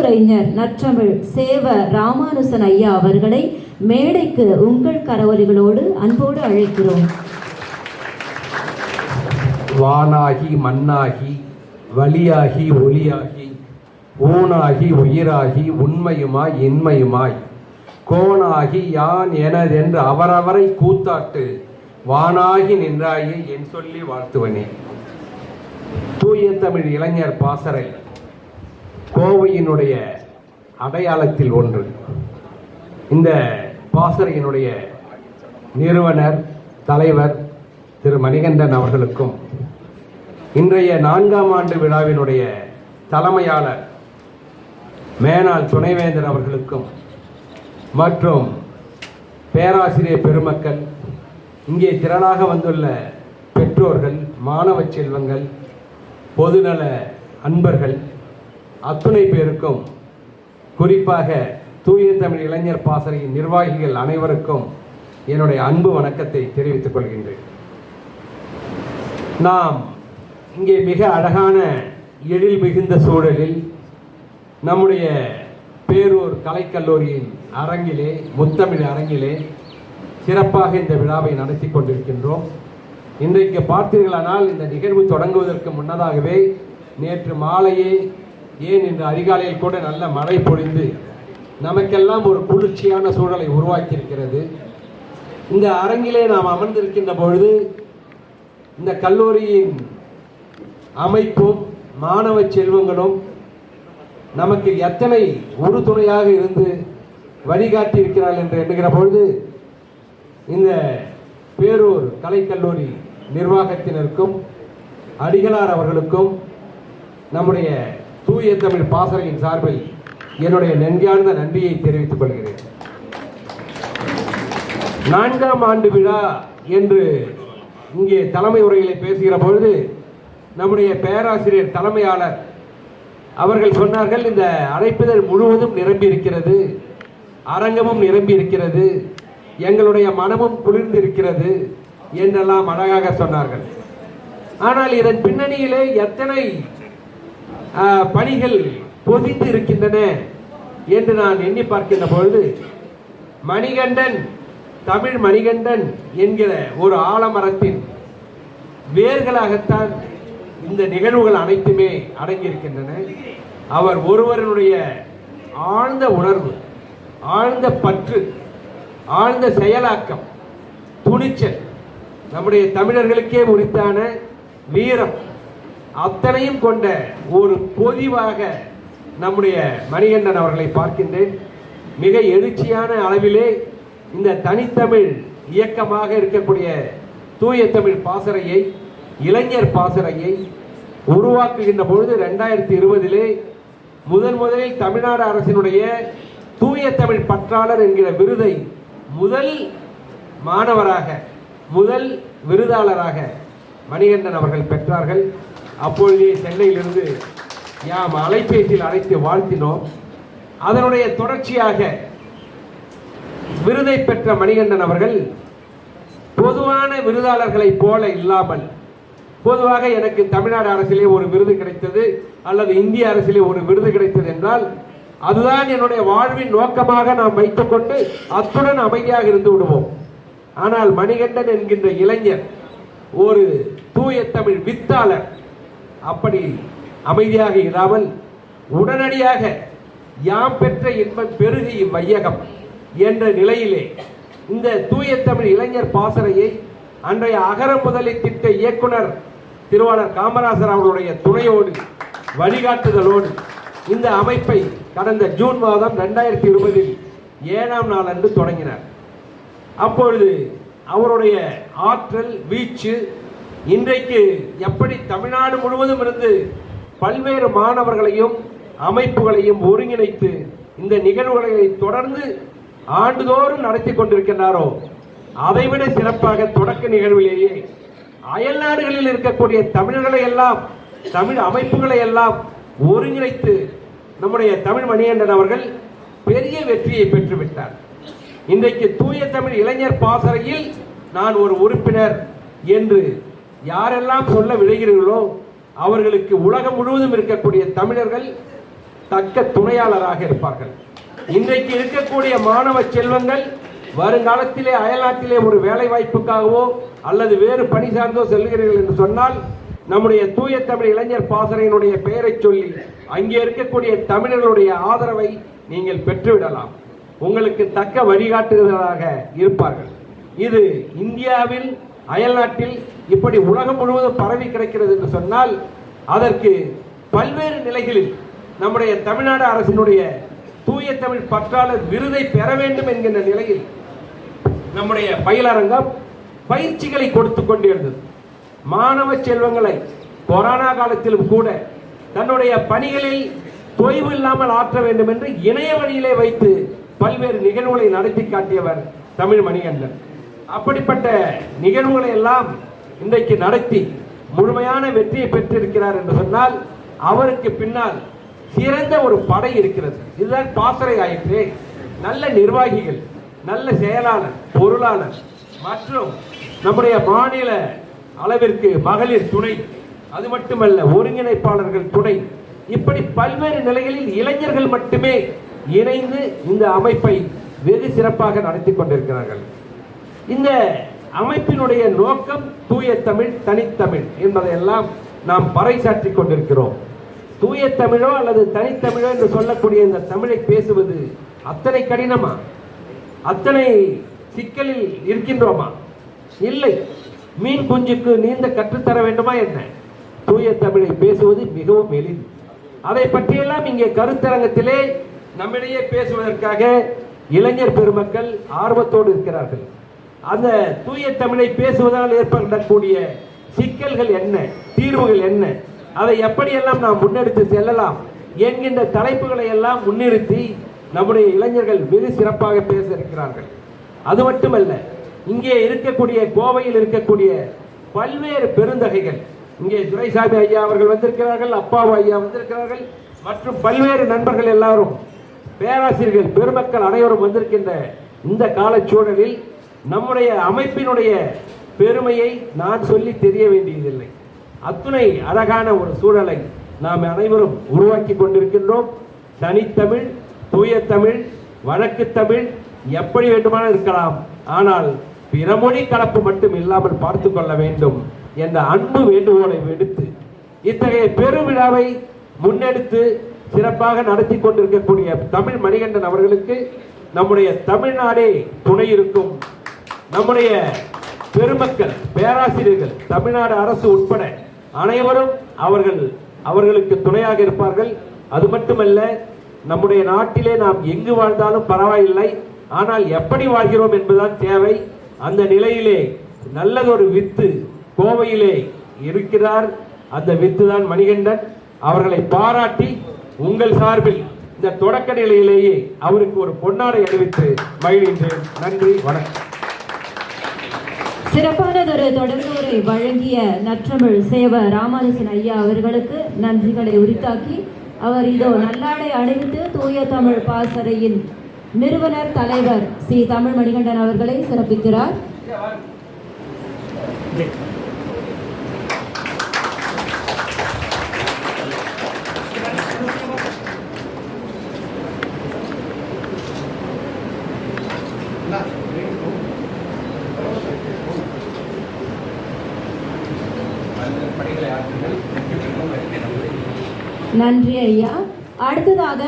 பேருரைஞர் நற்றமிழ் சேவ ராமானுசன் ஐயா அவர்களை மேடைக்கு உங்கள் கரவொலிகளோடு அன்போடு அழைக்கிறோம். வானாகி மண்ணாகி வழியாகி ஒளியாகி ஊனாகி உயிராகி உண்மையுமாய் இன்மையுமாய் கோனாகி யான் எனதென்று அவரவரை கூத்தாட்டு வானாகி நின்றாயே என் சொல்லி வாழ்த்துவனே. தூய தமிழ் இளைஞர் பாசறை கோவையினுடைய அடையாளத்தில் ஒன்று. இந்த பாசறையினுடைய நிறுவனர் தலைவர் திரு மணிகண்டன் அவர்களுக்கும் இன்றைய நான்காம் ஆண்டு விழாவினுடைய தலைமையாளர் மேனாள் துணைவேந்தர் அவர்களுக்கும் மற்றும் பேராசிரியர் பெருமக்கள் இங்கே திரளாக வந்துள்ள பெற்றோர்கள் மாணவ செல்வங்கள் பொதுநல அன்பர்கள் அத்துணை பேருக்கும் குறிப்பாக தூய தமிழ் இளைஞர் பாசறையின் நிர்வாகிகள் அனைவருக்கும் என்னுடைய அன்பு வணக்கத்தை தெரிவித்துக் கொள்கின்றேன். நாம் இங்கே மிக அழகான எழில் மிகுந்த சூழலில் நம்முடைய பேரூர் கலைக்கல்லூரியின் அரங்கிலே முத்தமிழ் அரங்கிலே சிறப்பாக இந்த விழாவை நடத்தி கொண்டிருக்கின்றோம். இன்றைக்கு பார்த்தீர்களானால் இந்த நிகழ்வு தொடங்குவதற்கு முன்னதாகவே நேற்று மாலையே ஏன் இன்று அதிகாலையில் கூட நல்ல மழை பொழிந்து நமக்கெல்லாம் ஒரு குளிர்ச்சியான சூழலை உருவாக்கியிருக்கிறது? இந்த அரங்கிலே நாம் அமர்ந்திருக்கின்ற பொழுது இந்த கல்லூரியின் அமைப்பும் மாணவ செல்வங்களும் நமக்கு எத்தனை உறுதுணையாக இருந்து வழிகாட்டி இருக்கிறார்கள் என்று எண்ணுகிற பொழுது இந்த பேரூர் கலைக்கல்லூரி நிர்வாகத்தினருக்கும் அடிகளார் அவர்களுக்கும் நம்முடைய தூய தமிழ் பாசறையின் சார்பில் என்னுடைய நன்றியார்ந்த நன்றியை தெரிவித்துக் கொள்கிறேன். நான்காம் ஆண்டு விழா என்று இங்கே தலைமை உரையிலே பேசுகிற பொழுது நம்முடைய பேராசிரியர் தலைமையாளர் அவர்கள் சொன்னார்கள் இந்த அழைப்பிதழ் முழுவதும் நிரம்பி இருக்கிறது அரங்கமும் நிரம்பி இருக்கிறது எங்களுடைய மனமும் குளிர்ந்து இருக்கிறது என்றெல்லாம் அழகாக சொன்னார்கள். ஆனால் இதன் பின்னணியிலே எத்தனை பணிகள் பொதிந்து இருக்கின்றன என்று நான் எண்ணி பார்க்கின்ற பொழுது மணிகண்டன் தமிழ் மணிகண்டன் என்கிற ஒரு ஆலமரத்தின் வேர்களாகத்தான் இந்த நிகழ்வுகள் அனைத்துமே அடங்கியிருக்கின்றன. அவர் ஒருவருடைய ஆழ்ந்த உணர்வு ஆழ்ந்த பற்று ஆழ்ந்த செயலாக்கம் துணிச்சல் நம்முடைய தமிழர்களுக்கே உரித்தான வீரம் அத்தனையும் கொண்ட ஒரு பொதிவாக நம்முடைய மணிகண்டன் அவர்களை பார்க்கின்றேன். மிக எழுச்சியான அளவிலே இந்த தனித்தமிழ் இயக்கமாக இருக்கக்கூடிய தூய தமிழ் பாசறையை இளைஞர் பாசறையை உருவாக்குகின்ற பொழுது ரெண்டாயிரத்தி இருபதிலே முதன் முதலில் தமிழ்நாடு அரசினுடைய தூய தமிழ் பற்றாளர் என்கிற விருதை முதல் மாணவராக முதல் விருதாளராக மணிகண்டன் அவர்கள் பெற்றார்கள். அப்பொழுதே சென்னையிலிருந்து யாம் அலைபேசியில் அழைத்து வாழ்த்தினோம். அதனுடைய தொடர்ச்சியாக விருதை பெற்ற மணிகண்டன் அவர்கள் பொதுவான விருதாளர்களைப் போல இல்லாமல் பொதுவாக எனக்கு தமிழ்நாடு அரசிலே ஒரு விருது கிடைத்தது அல்லது இந்திய அரசிலே ஒரு விருது கிடைத்தது என்றால் அதுதான் என்னுடைய வாழ்வின் நோக்கமாக நாம் வைத்துக்கொண்டு அத்துடன் அமைதியாக இருந்து விடுவோம். ஆனால் மணிகண்டன் என்கின்ற இளைஞர் ஒரு தூய தமிழ் வித்தாளர் அப்படி அமைதியாக இராமல் உடனடியாக யாம் பெற்ற இன்பம் பெருகி இவ்வையகம் என்ற நிலையிலே இந்த தூய தமிழ் இளைஞர் பாசறையை அன்றைய அகர முதலி திட்ட இயக்குனர் திருவாளர் காமராசர் அவர்களுடைய துணையோடு வழிகாட்டுதலோடு இந்த அமைப்பை கடந்த ஜூன் மாதம் ரெண்டாயிரத்தி இருபதில் ஏழாம் நாள் அன்று தொடங்கினார். அப்பொழுது அவருடைய ஆற்றல் வீச்சு இன்றைக்கு எப்படி தமிழ்நாடு முழுவதும் இருந்து பல்வேறு மாணவர்களையும் அமைப்புகளையும் ஒருங்கிணைத்து இந்த நிகழ்வுகளை தொடர்ந்து ஆண்டுதோறும் நடத்தி கொண்டிருக்கின்றாரோ அதைவிட சிறப்பாக தொடக்க நிகழ்விலேயே அயல் நாடுகளில் இருக்கக்கூடிய தமிழர்களை எல்லாம் தமிழ் அமைப்புகளை எல்லாம் ஒருங்கிணைத்து நம்முடைய தமிழ் மணிகண்டன் அவர்கள் பெரிய வெற்றியை பெற்றுவிட்டார். இன்றைக்கு தூய தமிழ் இளைஞர் பாசறையில் நான் ஒரு உறுப்பினர் என்று யாரெல்லாம் சொல்ல விளைகிறீர்களோ அவர்களுக்கு உலகம் முழுவதும் இருக்கக்கூடிய தமிழர்கள் தக்க துணையாளராக இருப்பார்கள். இன்றைக்கு இருக்கக்கூடிய மாணவ செல்வங்கள் வருங்காலத்திலே அயல்நாட்டிலே ஒரு வேலை வாய்ப்புக்காகவோ அல்லது வேறு பணி சார்ந்தோ செல்கிறீர்கள் என்று சொன்னால் நம்முடைய தூய தமிழ் இளைஞர் பாசறையினுடைய பெயரை சொல்லி அங்கே இருக்கக்கூடிய தமிழர்களுடைய ஆதரவை நீங்கள் பெற்றுவிடலாம். உங்களுக்கு தக்க வழிகாட்டுதலாக இருப்பார்கள். இது இந்தியாவில் அயல்நாட்டில் இப்படி உலகம் முழுவதும் பரவி கிடக்கிறது என்று சொன்னால் அதற்கு பல்வேறு நிலைகளில் நம்முடைய தமிழ்நாடு அரசினுடைய தூய தமிழ் பற்றாளர் விருதை பெற வேண்டும் என்கின்ற நிலையில் நம்முடைய பயிலரங்கம் பயிற்சிகளை கொடுத்து கொண்டிருந்தது மாணவ செல்வங்களை கொரோனா காலத்திலும் கூட தன்னுடைய பணிகளில் தொய்வு இல்லாமல் ஆற்ற வேண்டும் என்று இணைய வழியிலே வைத்து பல்வேறு நிகழ்வுகளை நடத்தி காட்டியவர் தமிழ் மணிகண்டன். அப்படிப்பட்ட நிகழ்வுகளை எல்லாம் இன்றைக்கு நடத்தி முழுமையான வெற்றியை பெற்றிருக்கிறார் என்று சொன்னால் அவருக்கு பின்னால் சிறந்த ஒரு படை இருக்கிறது. இதுதான் பாசறை ஆயிற்று. நல்ல நிர்வாகிகள் நல்ல செயலாளர் பொருளாளர் மற்றும் நம்முடைய மாநில அளவிற்கு மகளிர் துணை அது மட்டுமல்ல ஒருங்கிணைப்பாளர்கள் துணை. இப்படி பல்வேறு நிலைகளில் இளைஞர்கள் மட்டுமே இணைந்து இந்த அமைப்பை வெகு சிறப்பாக நடத்தி கொண்டிருக்கிறார்கள். இந்த அமைப்பினுடைய நோக்கம் தூய தமிழ் தனித்தமிழ் என்பதையெல்லாம் நாம் பறைசாற்றி கொண்டிருக்கிறோம். தூய தமிழோ அல்லது தனித்தமிழோ என்று சொல்லக்கூடிய இந்த தமிழை பேசுவது அத்தனை கடினமா? அத்தனை சிக்கலில் இருக்கின்றோமா? இல்லை. மீன் குஞ்சுக்கு நீந்த கற்றுத்தர வேண்டுமா என்ன? தூய தமிழை பேசுவது மிகவும் எளிது. அதை பற்றியெல்லாம் இங்கே கருத்தரங்கத்திலே நம்மிடையே பேசுவதற்காக இளைஞர் பெருமக்கள் ஆர்வத்தோடு இருக்கிறார்கள். அந்த தூய தமிழை பேசுவதால் ஏற்படக்கூடிய சிக்கல்கள் என்ன? தீர்வுகள் என்ன? அதை எப்படியெல்லாம் நாம் முன்னெடுத்து செல்லலாம்? என்கின்ற தலைப்புகளை எல்லாம் முன்னிறுத்தி நம்முடைய இளைஞர்கள் வெகு சிறப்பாக பேச இருக்கிறார்கள். அது மட்டுமல்ல இங்கே இருக்கக்கூடிய கோவையில் இருக்கக்கூடிய பல்வேறு பெருந்தகைகள். இங்கே துரைசாமி ஐயா அவர்கள் வந்திருக்கிறார்கள் அப்பாவு ஐயா வந்திருக்கிறார்கள் மற்றும் பல்வேறு நண்பர்கள் எல்லாரும் பேராசிரியர்கள் பெருமக்கள் அனைவரும் வந்திருக்கின்ற இந்த காலச்சூழலில் நம்முடைய அமைப்பினுடைய பெருமையை நான் சொல்லி தெரிய வேண்டியதில்லை. அத்துணை அழகான ஒரு சூழலை நாம் அனைவரும் உருவாக்கி கொண்டிருக்கின்றோம். தனித்தமிழ் தூய தமிழ் வழக்கு தமிழ் எப்படி வேண்டுமான இருக்கலாம். ஆனால் பிறமொழி கலப்பு மட்டும் இல்லாமல் பார்த்து கொள்ள வேண்டும் என்ற அன்பு வேண்டுகோளை விடுத்து இத்தகைய பெருவிழாவை முன்னெடுத்து சிறப்பாக நடத்தி கொண்டிருக்கக்கூடிய தமிழ் மணிகண்டன் அவர்களுக்கு நம்முடைய தமிழ்நாடே துணை இருக்கும். நம்முடைய பெருமக்கள் பேராசிரியர்கள் தமிழ்நாடு அரசு உட்பட அனைவரும் அவர்கள் அவர்களுக்கு துணையாக இருப்பார்கள். அது மட்டுமல்ல நம்முடைய நாட்டிலே நாம் எங்கு வாழ்ந்தாலும் பரவாயில்லை. ஆனால் எப்படி வாழ்கிறோம் என்பதுதான் தேவை. அந்த நிலையிலே நல்லதொரு வித்து கோவையிலே இருக்கிறார். அந்த வித்து தான் மணிகண்டன். அவர்களை பாராட்டி உங்கள் சார்பில் இந்த தொடக்க நிலையிலேயே அவருக்கு ஒரு பொன்னாடை அறிவித்து மகிழ்கின்றேன். நன்றி வணக்கம். சிறப்பானதொரு தொடர்புரை வழங்கிய நற்றமிழ் சேவ ராமானுஜன் ஐயா அவர்களுக்கு நன்றிகளை உரித்தாக்கி அவர் இதோ நல்லாடை அணிந்து தூய தமிழ் பாசறையின் நிறுவனர் தலைவர் ஸ்ரீ தமிழ் மணிகண்டன் அவர்களை சிறப்பிக்கிறார். நன்றி ஐயா. அடுத்ததாக